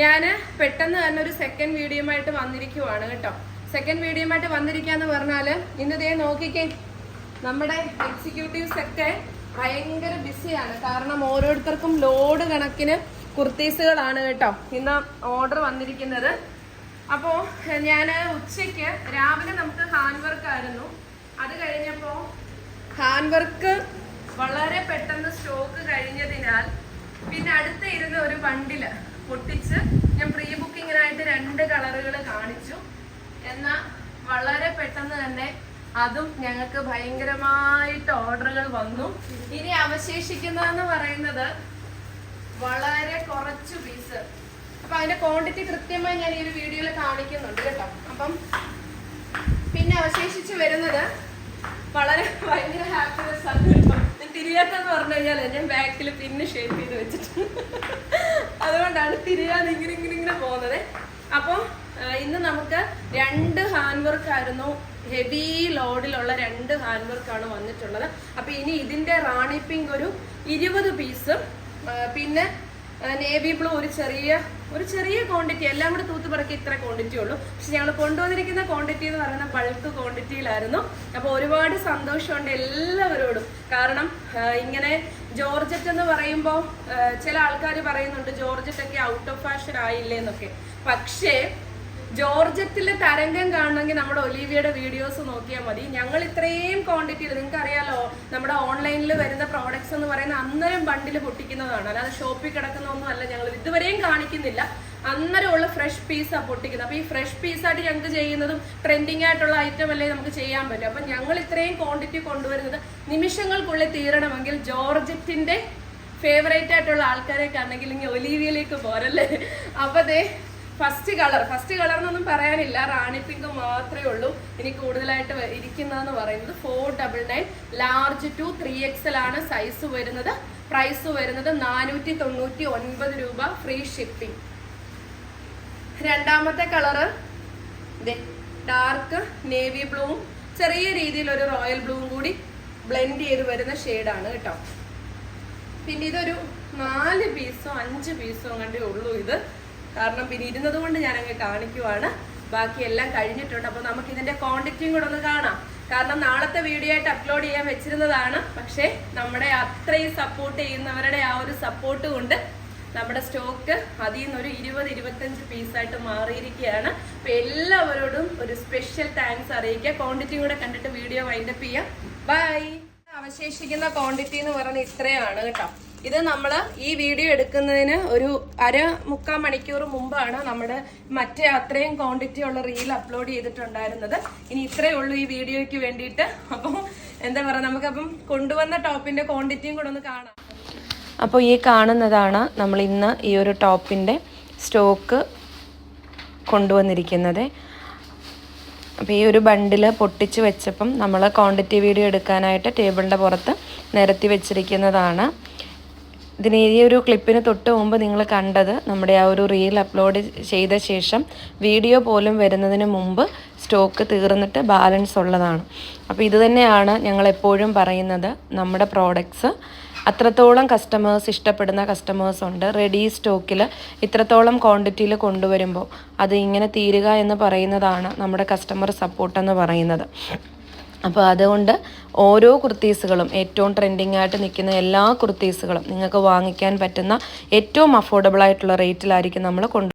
ഞാൻ പെട്ടെന്ന് തന്നെ ഒരു സെക്കൻഡ് വീഡിയോയുമായിട്ട് വന്നിരിക്കുവാണ് കേട്ടോ. സെക്കൻഡ് വീഡിയോയുമായിട്ട് വന്നിരിക്കാന്ന് പറഞ്ഞാൽ ഇന്ന് ദേ നോക്കിക്കേ. നമ്മുടെ എക്സിക്യൂട്ടീവ്സ് ഒക്കെ ഭയങ്കര ബിസിയാണ് കാരണം ഓരോരുത്തർക്കും ലോഡ് കണക്കിന് കുർത്തീസുകളാണ് കേട്ടോ. ഇന്ന് ഓർഡർ വന്നിരിക്കുന്നത്. അപ്പോൾ ഞാൻ ഉച്ചയ്ക്ക് രാവിലെ നമുക്ക് ഹാൻഡ് വർക്ക് ആയിരുന്നു. അത് കഴിഞ്ഞപ്പോൾ ഹാൻഡ് വർക്ക് വളരെ പെട്ടെന്ന് സ്റ്റോക്ക് കഴിഞ്ഞതിനാൽ പിന്നെ അടുത്ത് ഇരുന്ന ഒരു ബണ്ടിൽ പൊട്ടിച്ച് ഞാൻ പ്രീ ബുക്കിങ്ങിനായിട്ട് രണ്ട് കളറുകൾ കാണിച്ചു എന്നാൽ വളരെ പെട്ടെന്ന് തന്നെ അതും ഞങ്ങൾക്ക് ഭയങ്കരമായിട്ട് ഓർഡറുകൾ വന്നു. ഇനി അവശേഷിക്കുന്നതെന്ന് പറയുന്നത് വളരെ കുറച്ച് പീസ് അപ്പൊ അതിന്റെ ക്വാണ്ടിറ്റി കൃത്യമായി ഞാൻ ഈ ഒരു വീഡിയോയിൽ കാണിക്കുന്നുണ്ട് കേട്ടോ. അപ്പം പിന്നെ അവശേഷിച്ച് വരുന്നത് വളരെ ഭയങ്കര ഹാപ്പിനെസ് ആണ് തിരിയാത്തെന്ന് പറഞ്ഞു കഴിഞ്ഞാൽ ഞാൻ ബാക്കിൽ പിന്നെ ഷേപ്പ് ചെയ്ത് വെച്ചിട്ടുണ്ട് അതുകൊണ്ടാണ് തിരിയാതെ ഇങ്ങനെ ഇങ്ങനെ ഇങ്ങനെ പോകുന്നത്. അപ്പം ഇന്ന് നമുക്ക് രണ്ട് ഹാൻഡ് വർക്ക് ആയിരുന്നു. ഹെവി ലോഡിലുള്ള രണ്ട് ഹാൻഡ് വർക്കാണ് വന്നിട്ടുള്ളത്. അപ്പൊ ഇനി ഇതിന്റെ റാണി പിങ്ക് ഒരു ഇരുപത് പീസും പിന്നെ നേവി ബ്ലൂ ഒരു ചെറിയ ഒരു ചെറിയ ക്വാണ്ടിറ്റി എല്ലാം കൂടെ തൂത്ത് പറക്കി ഇത്ര ക്വാണ്ടിറ്റി ഉള്ളൂ. പക്ഷെ ഞങ്ങൾ കൊണ്ടുവന്നിരിക്കുന്ന ക്വാണ്ടിറ്റി എന്ന് പറയുന്ന ബൾക്ക് ക്വാണ്ടിറ്റിയിലായിരുന്നു അപ്പോൾ ഒരുപാട് സന്തോഷമുണ്ട് എല്ലാവരോടും. കാരണം ഇങ്ങനെ ജോർജറ്റ് എന്ന് പറയുമ്പോൾ ചില ആൾക്കാർ പറയുന്നുണ്ട് ജോർജറ്റ് ഒക്കെ ഔട്ട് ഓഫ് ഫാഷൻ ആയില്ലേ എന്നൊക്കെ പക്ഷേ ജോർജറ്റിലെ തരംഗം കാണണമെങ്കിൽ നമ്മുടെ ഒലീവിയുടെ വീഡിയോസ് നോക്കിയാൽ മതി. ഞങ്ങൾ ഇത്രയും ക്വാണ്ടിറ്റിയിൽ നിങ്ങൾക്ക് അറിയാലോ നമ്മുടെ ഓൺലൈനിൽ വരുന്ന പ്രോഡക്ട്സ് എന്ന് പറയുന്ന അന്നേരം ബണ്ടിൽ പൊട്ടിക്കുന്നതാണ്. അല്ലാതെ ഷോപ്പിൽ കിടക്കുന്നൊന്നും അല്ല ഞങ്ങൾ ഇതുവരെയും കാണിക്കുന്നില്ല. അന്നേരമുള്ള ഫ്രഷ് പീസാണ് പൊട്ടിക്കുന്നത്. അപ്പോൾ ഈ ഫ്രഷ് പീസായിട്ട് ഞങ്ങൾക്ക് ചെയ്യുന്നതും ട്രെൻഡിങ് ആയിട്ടുള്ള ഐറ്റം അല്ലേ നമുക്ക് ചെയ്യാൻ പറ്റും. അപ്പം ഞങ്ങൾ ഇത്രയും ക്വാണ്ടിറ്റി കൊണ്ടുവരുന്നത് നിമിഷങ്ങൾക്കുള്ളിൽ തീരണമെങ്കിൽ ജോർജറ്റിന്റെ ഫേവറേറ്റ് ആയിട്ടുള്ള ആൾക്കാരെ കാണണമെങ്കിൽ ഇനി ഒലീവിയയിലേക്ക് പോരല്ലേ? അപ്പോൾ ദേ ഫസ്റ്റ് കളർ ഫസ്റ്റ് കളർ എന്നൊന്നും പറയാനില്ല. റാണി പിങ്ക് മാത്രമേ ഉള്ളൂ. ഇനി കൂടുതലായിട്ട് ഇരിക്കുന്നതെന്ന് പറയുന്നത് four double nine large to three XL ആണ് സൈസ് വരുന്നത്. പ്രൈസ് വരുന്നത് നാനൂറ്റി തൊണ്ണൂറ്റി ഒൻപത് രൂപ ഫ്രീ ഷിപ്പിംഗ് രണ്ടാമത്തെ കളറ് ഡാർക്ക് നേവി ബ്ലൂവും ചെറിയ രീതിയിൽ ഒരു റോയൽ ബ്ലൂവും കൂടി ബ്ലെൻഡ് ചെയ്ത് വരുന്ന ഷെയ്ഡാണ് കേട്ടോ. പിന്നെ ഇതൊരു നാല് പീസോ അഞ്ച് പീസോ കണ്ടേ ഉള്ളൂ ഇത്. കാരണം പിന്നെ ഇരുന്നത് കൊണ്ട് ഞാൻ അങ്ങ് കാണിക്കുവാണ് ബാക്കിയെല്ലാം കഴിഞ്ഞിട്ടുണ്ട്. അപ്പോൾ നമുക്ക് ഇതിന്റെ ക്വാണ്ടിറ്റിയും കൂടെ ഒന്ന് കാണാം. കാരണം നാളത്തെ വീഡിയോ ആയിട്ട് അപ്ലോഡ് ചെയ്യാൻ വെച്ചിരുന്നതാണ്. പക്ഷേ നമ്മുടെ അത്രയും സപ്പോർട്ട് ചെയ്യുന്നവരുടെ ആ ഒരു സപ്പോർട്ട് കൊണ്ട് നമ്മുടെ സ്റ്റോക്ക് അതിൽ നിന്ന് ഒരു ഇരുപത് ഇരുപത്തഞ്ച് പീസായിട്ട് മാറിയിരിക്കുകയാണ്. അപ്പൊ എല്ലാവരോടും ഒരു സ്പെഷ്യൽ താങ്ക്സ് അറിയിക്കുക. ക്വാണ്ടിറ്റി കൂടെ കണ്ടിട്ട് വീഡിയോ വൈൻഡപ്പ് ചെയ്യാം. ബൈ അവശേഷിക്കുന്ന ക്വാണ്ടിറ്റി എന്ന് പറയുന്നത് ഇത്രയാണ് കേട്ടോ. ഇത് നമ്മൾ ഈ വീഡിയോ എടുക്കുന്നതിന് ഒരു അര മുക്കാൽ മണിക്കൂർ മുമ്പാണ് നമ്മുടെ മറ്റേ അത്രയും ക്വാണ്ടിറ്റി ഉള്ള റീൽ അപ്ലോഡ് ചെയ്തിട്ടുണ്ടായിരുന്നത്. ഇനി ഇത്രയേ ഉള്ളൂ ഈ വീഡിയോയ്ക്ക് വേണ്ടിയിട്ട്. അപ്പം എന്താ പറയുക നമുക്കപ്പം കൊണ്ടുവന്ന ടോപ്പിന്റെ ക്വാണ്ടിറ്റിയും കൂടെ ഒന്ന് കാണാം. അപ്പോൾ ഈ കാണുന്നതാണ് നമ്മൾ ഇന്ന് ഈ ഒരു ടോപ്പിന്റെ സ്റ്റോക്ക് കൊണ്ടുവന്നിരിക്കുന്നത്. അപ്പോൾ ഈ ഒരു ബണ്ടിൽ പൊട്ടിച്ച് വെച്ചപ്പം നമ്മൾ ക്വാണ്ടിറ്റി വീഡിയോ എടുക്കാനായിട്ട് ടേബിളിന്റെ പുറത്ത് നിരത്തി വെച്ചിരിക്കുന്നതാണ്. ഇതിന് ഈ ഒരു ക്ലിപ്പിന് തൊട്ട് മുമ്പ് നിങ്ങൾ കണ്ടത് നമ്മുടെ ആ ഒരു റീൽ അപ്ലോഡ് ചെയ്ത ശേഷം വീഡിയോ പോലും വരുന്നതിന് മുമ്പ് സ്റ്റോക്ക് തീർന്നിട്ട് ബാലൻസ് ഉള്ളതാണ്. അപ്പോൾ ഇത് തന്നെയാണ് ഞങ്ങൾ എപ്പോഴും പറയുന്നത് നമ്മുടെ പ്രോഡക്ട്സ് അത്രത്തോളം കസ്റ്റമേഴ്സ് ഇഷ്ടപ്പെടുന്ന കസ്റ്റമേഴ്സ് ഉണ്ട്. റെഡി സ്റ്റോക്കിൽ ഇത്രത്തോളം ക്വാണ്ടിറ്റിയിൽ കൊണ്ടുവരുമ്പോൾ അത് ഇങ്ങനെ തീരുക എന്ന് പറയുന്നതാണ് നമ്മുടെ കസ്റ്റമർ സപ്പോർട്ട് എന്ന് പറയുന്നത്. അപ്പോൾ അതുകൊണ്ട് ഓരോ കുർത്തീസുകളും ഏറ്റവും ട്രെൻഡിങ് ആയിട്ട് നിൽക്കുന്ന എല്ലാ കുർത്തീസുകളും നിങ്ങൾക്ക് വാങ്ങിക്കാൻ പറ്റുന്ന ഏറ്റവും അഫോർഡബിൾ ആയിട്ടുള്ള റേറ്റിലായിരിക്കും നമ്മൾ കൊണ്ട്